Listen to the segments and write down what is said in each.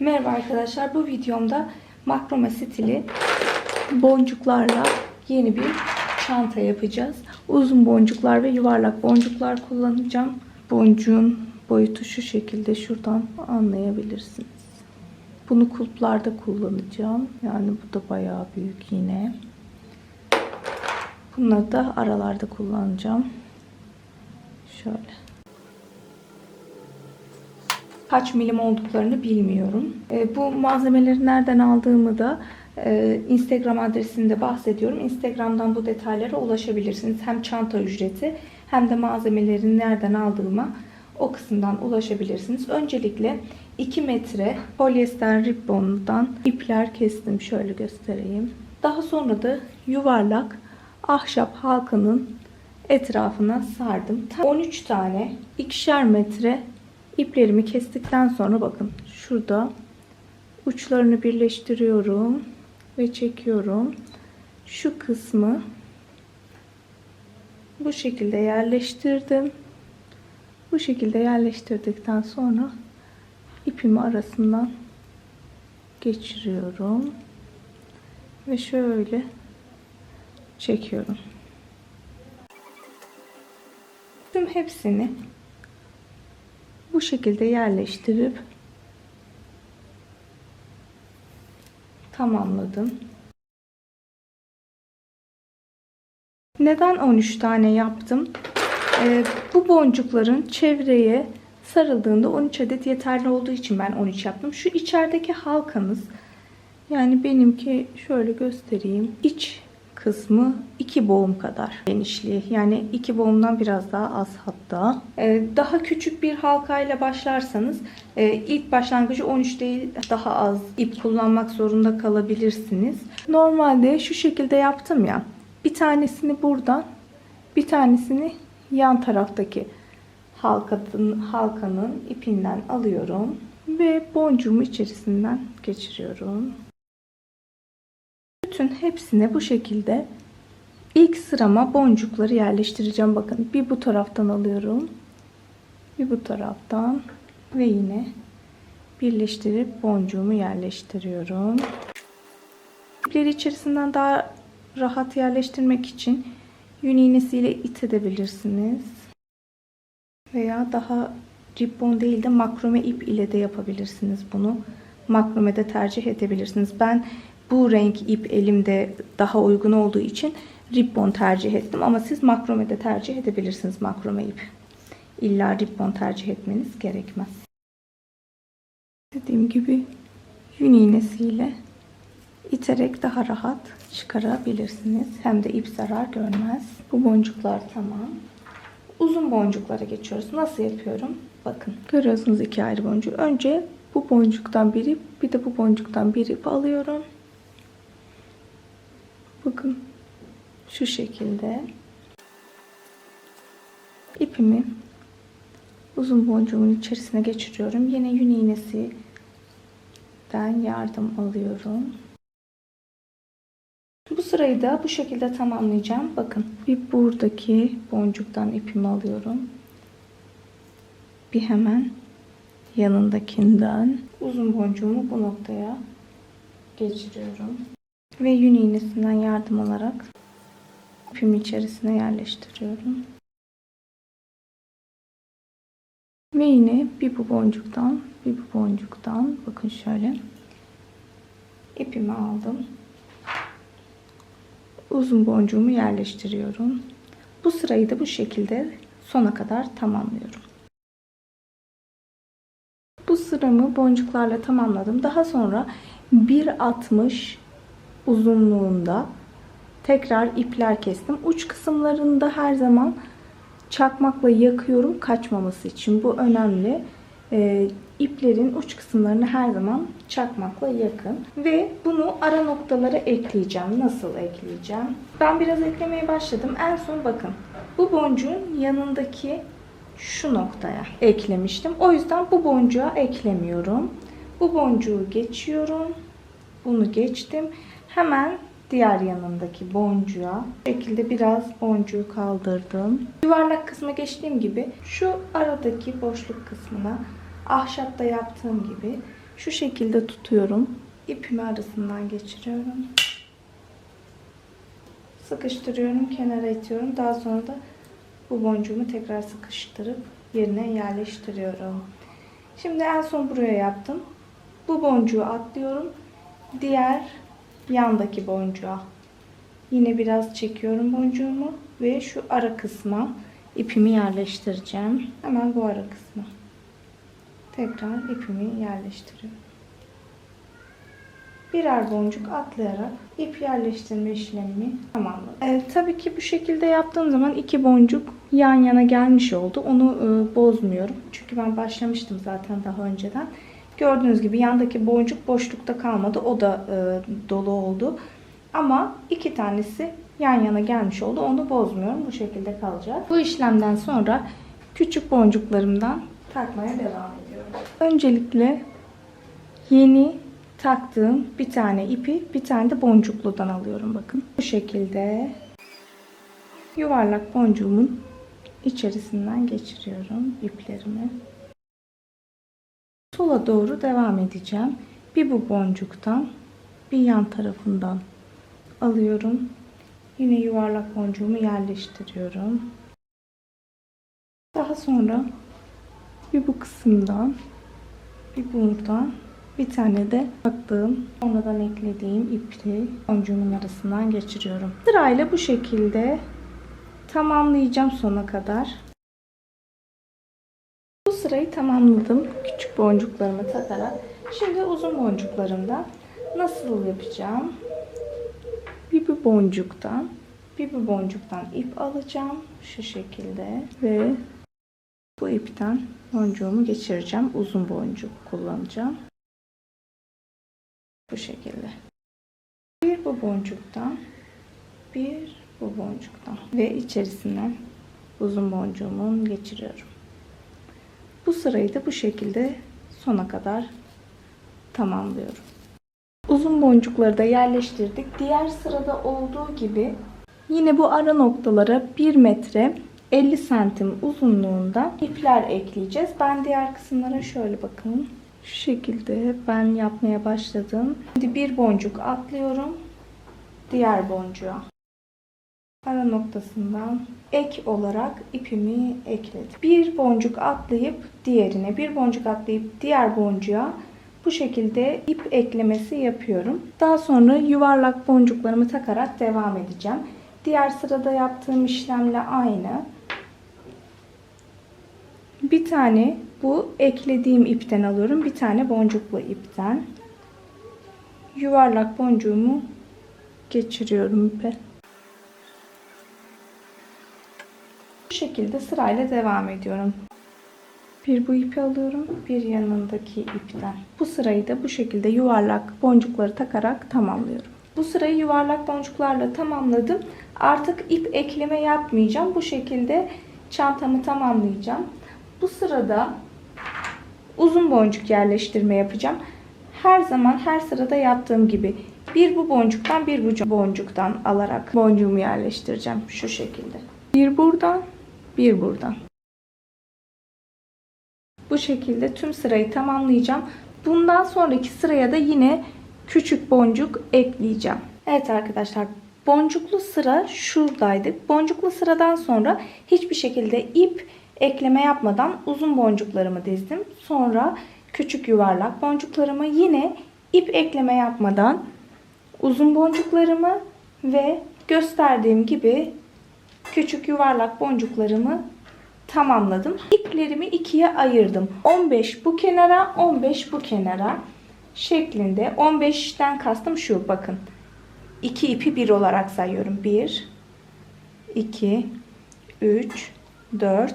Merhaba arkadaşlar. Bu videomda makrome stili boncuklarla yeni bir çanta yapacağız. Uzun boncuklar ve yuvarlak boncuklar kullanacağım. Boncuğun boyutu şu şekilde şuradan anlayabilirsiniz. Bunu kulplarda kullanacağım. Yani bu da bayağı büyük yine. Bunları da aralarda kullanacağım. Şöyle. Kaç milim olduklarını bilmiyorum. E, bu malzemeleri nereden aldığımı da e, Instagram adresinde bahsediyorum. Instagram'dan bu detaylara ulaşabilirsiniz. Hem çanta ücreti hem de malzemelerin nereden aldığıma o kısımdan ulaşabilirsiniz. Öncelikle 2 metre polyester ribbondan ipler kestim. Şöyle göstereyim. Daha sonra da yuvarlak ahşap halkanın etrafına sardım. Tam 13 tane ikişer metre iplerimi kestikten sonra bakın şurada uçlarını birleştiriyorum ve çekiyorum. Şu kısmı bu şekilde yerleştirdim. Bu şekilde yerleştirdikten sonra ipimi arasından geçiriyorum ve şöyle çekiyorum. Tüm hepsini bu şekilde yerleştirip tamamladım. Neden 13 tane yaptım? Ee, bu boncukların çevreye sarıldığında 13 adet yeterli olduğu için ben 13 yaptım. Şu içerideki halkanız yani benimki şöyle göstereyim. İç kısmı 2 boğum kadar genişliği. Yani 2 boğumdan biraz daha az hatta. Ee, daha küçük bir halkayla başlarsanız e, ilk başlangıcı 13 değil daha az ip kullanmak zorunda kalabilirsiniz. Normalde şu şekilde yaptım ya. Bir tanesini buradan bir tanesini yan taraftaki halkanın, halkanın ipinden alıyorum ve boncuğumu içerisinden geçiriyorum. Bütün hepsine bu şekilde ilk sırama boncukları yerleştireceğim. Bakın bir bu taraftan alıyorum. Bir bu taraftan ve yine birleştirip boncuğumu yerleştiriyorum. İpleri içerisinden daha rahat yerleştirmek için yün iğnesiyle itebilirsiniz. Veya daha ribbon değil de makrome ip ile de yapabilirsiniz bunu. Makrome de tercih edebilirsiniz. Ben bu renk ip elimde daha uygun olduğu için ribbon tercih ettim. Ama siz makrome de tercih edebilirsiniz makrome ip. İlla ribbon tercih etmeniz gerekmez. Dediğim gibi yün iğnesiyle iterek daha rahat çıkarabilirsiniz. Hem de ip zarar görmez. Bu boncuklar tamam. Uzun boncuklara geçiyoruz. Nasıl yapıyorum? Bakın. Görüyorsunuz iki ayrı boncuğu. Önce bu boncuktan bir ip, bir de bu boncuktan bir ip alıyorum. Bakın. Şu şekilde. İpimi uzun boncuğumun içerisine geçiriyorum. Yine yün iğnesinden yardım alıyorum. Bu sırayı da bu şekilde tamamlayacağım. Bakın bir buradaki boncuktan ipimi alıyorum. Bir hemen yanındakinden uzun boncuğumu bu noktaya geçiriyorum. Ve yün iğnesinden yardım alarak ipimi içerisine yerleştiriyorum. Ve yine bir bu boncuktan bir bu boncuktan bakın şöyle ipimi aldım uzun boncuğumu yerleştiriyorum. Bu sırayı da bu şekilde sona kadar tamamlıyorum. Bu sıramı boncuklarla tamamladım. Daha sonra 1.60 uzunluğunda tekrar ipler kestim. Uç kısımlarında her zaman çakmakla yakıyorum kaçmaması için. Bu önemli. Ee, iplerin uç kısımlarını her zaman çakmakla yakın. Ve bunu ara noktalara ekleyeceğim. Nasıl ekleyeceğim? Ben biraz eklemeye başladım. En son bakın. Bu boncuğun yanındaki şu noktaya eklemiştim. O yüzden bu boncuğa eklemiyorum. Bu boncuğu geçiyorum. Bunu geçtim. Hemen diğer yanındaki boncuğa bu şekilde biraz boncuğu kaldırdım. Yuvarlak kısma geçtiğim gibi şu aradaki boşluk kısmına ahşapta yaptığım gibi Şu şekilde tutuyorum. İpimi arasından geçiriyorum. Sıkıştırıyorum, kenara itiyorum. Daha sonra da bu boncuğumu tekrar sıkıştırıp yerine yerleştiriyorum. Şimdi en son buraya yaptım. Bu boncuğu atlıyorum. Diğer yandaki boncuğa. Yine biraz çekiyorum boncuğumu ve şu ara kısma ipimi yerleştireceğim. Hemen bu ara kısma. Tekrar ipimi yerleştiriyorum. Birer boncuk atlayarak ip yerleştirme işlemimi tamamladım. Ee, tabii ki bu şekilde yaptığım zaman iki boncuk yan yana gelmiş oldu. Onu e, bozmuyorum. Çünkü ben başlamıştım zaten daha önceden. Gördüğünüz gibi yandaki boncuk boşlukta kalmadı. O da e, dolu oldu. Ama iki tanesi yan yana gelmiş oldu. Onu bozmuyorum. Bu şekilde kalacak. Bu işlemden sonra küçük boncuklarımdan takmaya devam ediyorum. Öncelikle yeni taktığım bir tane ipi bir tane de boncukludan alıyorum bakın. Bu şekilde yuvarlak boncuğumun içerisinden geçiriyorum iplerimi. Sola doğru devam edeceğim. Bir bu boncuktan bir yan tarafından alıyorum. Yine yuvarlak boncuğumu yerleştiriyorum. Daha sonra bir bu kısımdan bir buradan bir tane de taktığım sonradan eklediğim ipi boncuğumun arasından geçiriyorum. Sırayla bu şekilde tamamlayacağım sona kadar. Bu sırayı tamamladım boncuklarımı takarak. Şimdi uzun boncuklarımda nasıl yapacağım? Bir bu boncuktan bir bu boncuktan ip alacağım şu şekilde ve bu ipten boncuğumu geçireceğim. Uzun boncuk kullanacağım. Bu şekilde. Bir bu boncuktan bir bu boncuktan ve içerisinden uzun boncuğumu geçiriyorum. Bu sırayı da bu şekilde sona kadar tamamlıyorum. Uzun boncukları da yerleştirdik. Diğer sırada olduğu gibi yine bu ara noktalara 1 metre 50 santim uzunluğunda ipler ekleyeceğiz. Ben diğer kısımlara şöyle bakın. Şu şekilde ben yapmaya başladım. Şimdi bir boncuk atlıyorum. Diğer boncuğa. Ara noktasından ek olarak ipimi ekledim. Bir boncuk atlayıp diğerine, bir boncuk atlayıp diğer boncuğa bu şekilde ip eklemesi yapıyorum. Daha sonra yuvarlak boncuklarımı takarak devam edeceğim. Diğer sırada yaptığım işlemle aynı. Bir tane bu eklediğim ipten alıyorum. Bir tane boncuklu ipten. Yuvarlak boncuğumu geçiriyorum ipe. Bu şekilde sırayla devam ediyorum. Bir bu ipi alıyorum, bir yanındaki ipten. Bu sırayı da bu şekilde yuvarlak boncukları takarak tamamlıyorum. Bu sırayı yuvarlak boncuklarla tamamladım. Artık ip ekleme yapmayacağım. Bu şekilde çantamı tamamlayacağım. Bu sırada uzun boncuk yerleştirme yapacağım. Her zaman her sırada yaptığım gibi bir bu boncuktan bir bu boncuktan alarak boncuğumu yerleştireceğim şu şekilde. Bir buradan, bir buradan. Bu şekilde tüm sırayı tamamlayacağım. Bundan sonraki sıraya da yine küçük boncuk ekleyeceğim. Evet arkadaşlar boncuklu sıra şuradaydı. Boncuklu sıradan sonra hiçbir şekilde ip ekleme yapmadan uzun boncuklarımı dizdim. Sonra küçük yuvarlak boncuklarımı yine ip ekleme yapmadan uzun boncuklarımı ve gösterdiğim gibi küçük yuvarlak boncuklarımı tamamladım. İplerimi ikiye ayırdım. 15 bu kenara, 15 bu kenara şeklinde. 15'ten kastım şu bakın. 2 ipi bir olarak sayıyorum. 1 2 3 4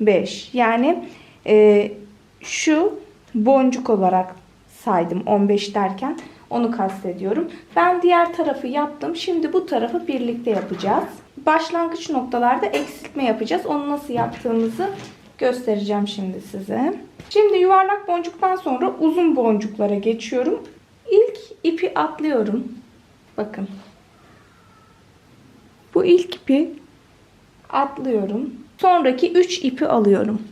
5. Yani e, şu boncuk olarak saydım 15 derken onu kastediyorum. Ben diğer tarafı yaptım. Şimdi bu tarafı birlikte yapacağız. Başlangıç noktalarda eksiltme yapacağız. Onu nasıl yaptığımızı göstereceğim şimdi size. Şimdi yuvarlak boncuktan sonra uzun boncuklara geçiyorum. İlk ipi atlıyorum. Bakın. Bu ilk ipi atlıyorum. Sonraki 3 ipi alıyorum.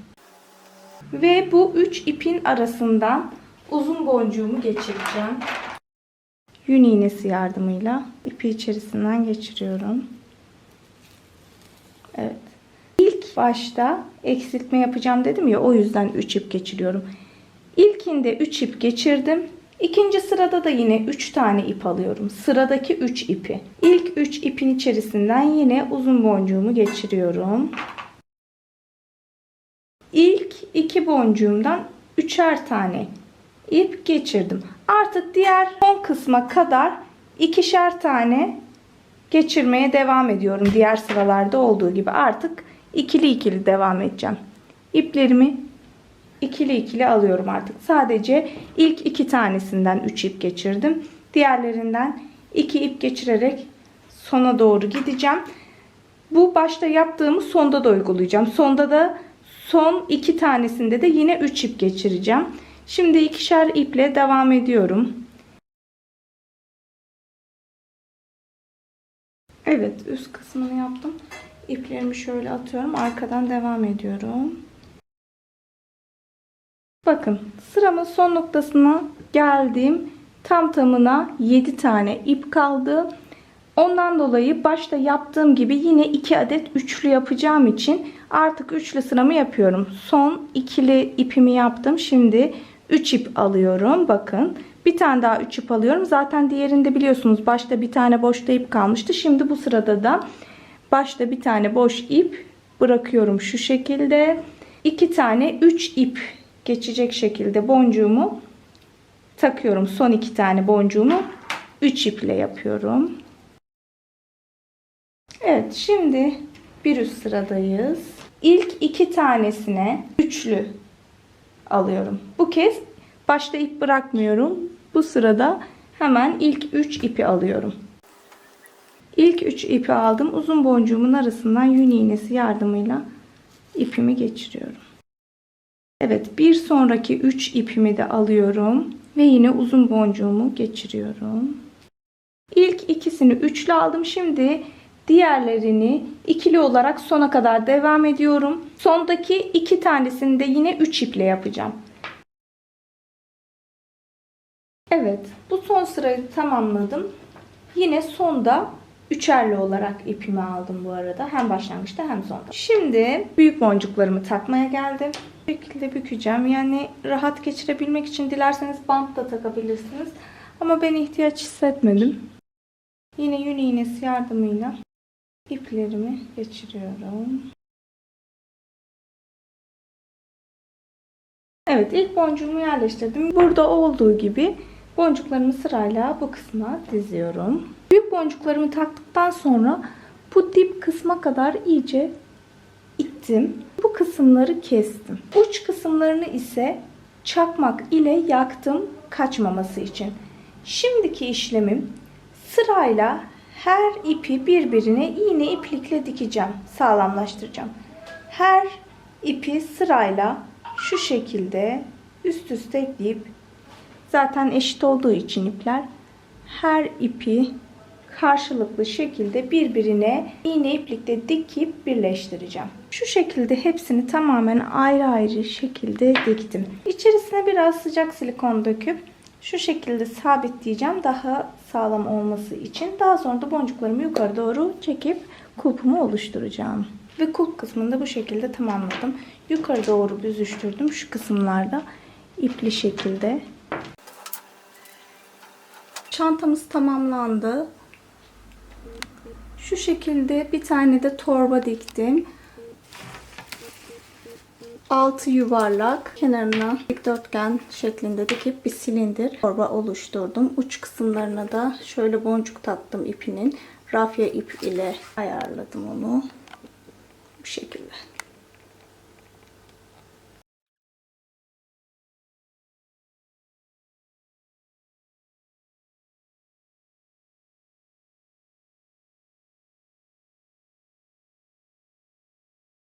Ve bu 3 ipin arasından uzun boncuğumu geçireceğim. Yün iğnesi yardımıyla ipi içerisinden geçiriyorum. Evet. İlk başta eksiltme yapacağım dedim ya o yüzden 3 ip geçiriyorum. İlkinde 3 ip geçirdim. İkinci sırada da yine 3 tane ip alıyorum. Sıradaki 3 ipi. İlk 3 ipin içerisinden yine uzun boncuğumu geçiriyorum. İlk 2 boncuğumdan 3'er tane ip geçirdim. Artık diğer son kısma kadar ikişer tane geçirmeye devam ediyorum. Diğer sıralarda olduğu gibi artık ikili ikili devam edeceğim. İplerimi ikili ikili alıyorum artık. Sadece ilk iki tanesinden 3 ip geçirdim. Diğerlerinden 2 ip geçirerek sona doğru gideceğim. Bu başta yaptığımı sonda da uygulayacağım. Sonda da son iki tanesinde de yine 3 ip geçireceğim. Şimdi ikişer iple devam ediyorum. Evet üst kısmını yaptım. İplerimi şöyle atıyorum. Arkadan devam ediyorum. Bakın sıramın son noktasına geldim. Tam tamına 7 tane ip kaldı. Ondan dolayı başta yaptığım gibi yine 2 adet üçlü yapacağım için artık üçlü sıramı yapıyorum. Son ikili ipimi yaptım. Şimdi 3 ip alıyorum. Bakın bir tane daha 3 ip alıyorum. Zaten diğerinde biliyorsunuz başta bir tane boşta ip kalmıştı. Şimdi bu sırada da başta bir tane boş ip bırakıyorum şu şekilde. 2 tane 3 ip geçecek şekilde boncuğumu takıyorum. Son iki tane boncuğumu 3 iple yapıyorum. Evet şimdi bir üst sıradayız. İlk iki tanesine üçlü alıyorum. Bu kez başta ip bırakmıyorum. Bu sırada hemen ilk 3 ipi alıyorum. İlk 3 ipi aldım. Uzun boncuğumun arasından yün iğnesi yardımıyla ipimi geçiriyorum. Evet bir sonraki 3 ipimi de alıyorum ve yine uzun boncuğumu geçiriyorum. İlk ikisini üçlü aldım. Şimdi diğerlerini ikili olarak sona kadar devam ediyorum. Sondaki iki tanesini de yine 3 iple yapacağım. Evet bu son sırayı tamamladım. Yine sonda üçerli olarak ipimi aldım bu arada. Hem başlangıçta hem sonda. Şimdi büyük boncuklarımı takmaya geldim. Bu şekilde bükeceğim. Yani rahat geçirebilmek için dilerseniz bant da takabilirsiniz. Ama ben ihtiyaç hissetmedim. Yine yün iğnesi yardımıyla iplerimi geçiriyorum. Evet ilk boncuğumu yerleştirdim. Burada olduğu gibi boncuklarımı sırayla bu kısma diziyorum. Büyük boncuklarımı taktıktan sonra bu dip kısma kadar iyice ittim. Bu kısımları kestim. Uç kısımlarını ise çakmak ile yaktım kaçmaması için. Şimdiki işlemim sırayla her ipi birbirine iğne iplikle dikeceğim. Sağlamlaştıracağım. Her ipi sırayla şu şekilde üst üste ekleyip zaten eşit olduğu için ipler her ipi karşılıklı şekilde birbirine iğne iplikle dikip birleştireceğim. Şu şekilde hepsini tamamen ayrı ayrı şekilde diktim. İçerisine biraz sıcak silikon döküp şu şekilde sabitleyeceğim daha sağlam olması için. Daha sonra da boncuklarımı yukarı doğru çekip kulpumu oluşturacağım. Ve kulp kısmını da bu şekilde tamamladım. Yukarı doğru büzüştürdüm. Şu kısımlarda ipli şekilde. Çantamız tamamlandı. Şu şekilde bir tane de torba diktim. Altı yuvarlak kenarına dikdörtgen şeklinde dikip bir silindir torba oluşturdum. Uç kısımlarına da şöyle boncuk taktım ipinin. Rafya ip ile ayarladım onu. Bu şekilde.